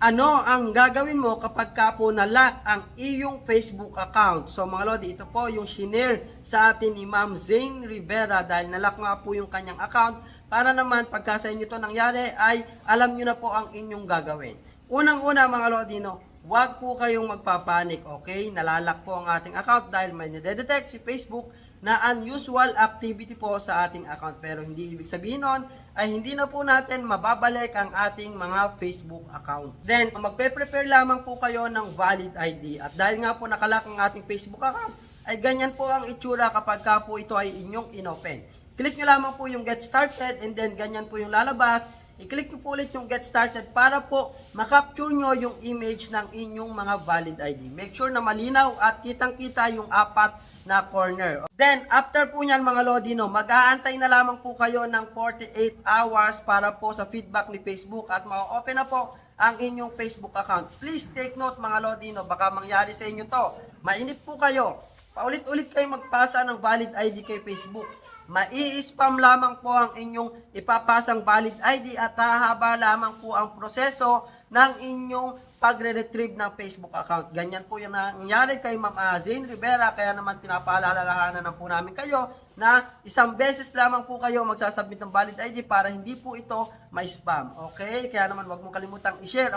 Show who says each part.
Speaker 1: ano ang gagawin mo kapag ka po na-lock ang iyong Facebook account? So mga Lodi, ito po yung shinare sa atin ni Ma'am Zane Rivera dahil na-lock nga po yung kanyang account para naman pagka sa inyo to nangyari ay alam nyo na po ang inyong gagawin. Unang-una mga Lodi, no, Huwag po kayong magpapanik, okay? Nalalak po ang ating account dahil may nade-detect si Facebook na unusual activity po sa ating account. Pero hindi ibig sabihin nun ay hindi na po natin mababalik ang ating mga Facebook account. Then, magpe-prepare lamang po kayo ng valid ID. At dahil nga po nakalak ang ating Facebook account, ay ganyan po ang itsura kapag ka po ito ay inyong inopen. Click nyo lamang po yung get started and then ganyan po yung lalabas i-click nyo po ulit yung get started para po makapture nyo yung image ng inyong mga valid ID. Make sure na malinaw at kitang-kita yung apat na corner. Then, after po nyan mga Lodino, mag-aantay na lamang po kayo ng 48 hours para po sa feedback ni Facebook at ma-open na po ang inyong Facebook account. Please take note mga Lodino, baka mangyari sa inyo to. Mainip po kayo. Paulit-ulit kayo magpasa ng valid ID kay Facebook. Mai-spam lamang po ang inyong ipapasang valid ID at hahaba lamang po ang proseso ng inyong pagre-retrieve ng Facebook account. Ganyan po yung nangyari kay Ma'am ah, Zane Rivera kaya naman pinapaalalahanan na po namin kayo na isang beses lamang po kayo magsasubmit ng valid ID para hindi po ito ma-spam. Okay? Kaya naman wag mo kalimutang i-share